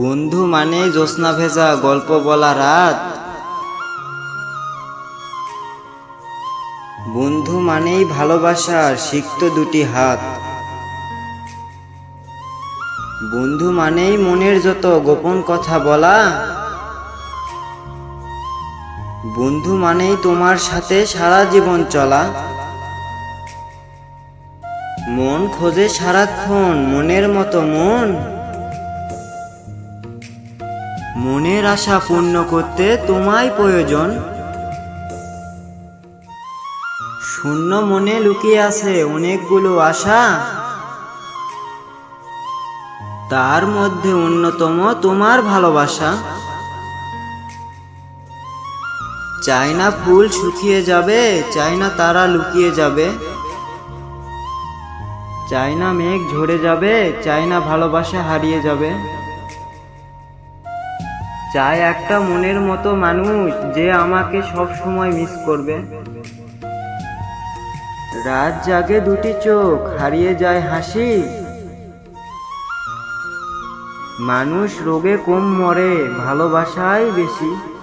বন্ধু মানেই জ্যোৎস্না ভেজা গল্প বলা রাত। বন্ধু মানেই ভালোবাসার সিক্ত দুটি হাত। বন্ধু মানেই মনের যত গোপন কথা বলা বন্ধু মানেই তোমার সাথে সারা জীবন চলা। মন খোঁজে সারাক্ষণ মনের মতো মন। মনের আশা পূর্ণ করতে তোমায় প্রয়োজন। শূন্য মনে লুকিয়ে আছে অনেকগুলো আশা। তার মধ্যে অন্যতম তোমার ভালোবাসা। চাই না ফুল শুকিয়ে যাবে চাই না তারা লুকিয়ে যাবে। চাই না মেঘ ঝরে যাবে চাই না ভালোবাসা হারিয়ে যাবে। চাই একটা মনের মতো মানুষ যে আমাকে সব সময় মিস করবে। রাত জাগে দুটি চোখ, হারিয়ে যায় হাসি। মানুষ রোগে কম মরে, ভালোবাসাই বেশি।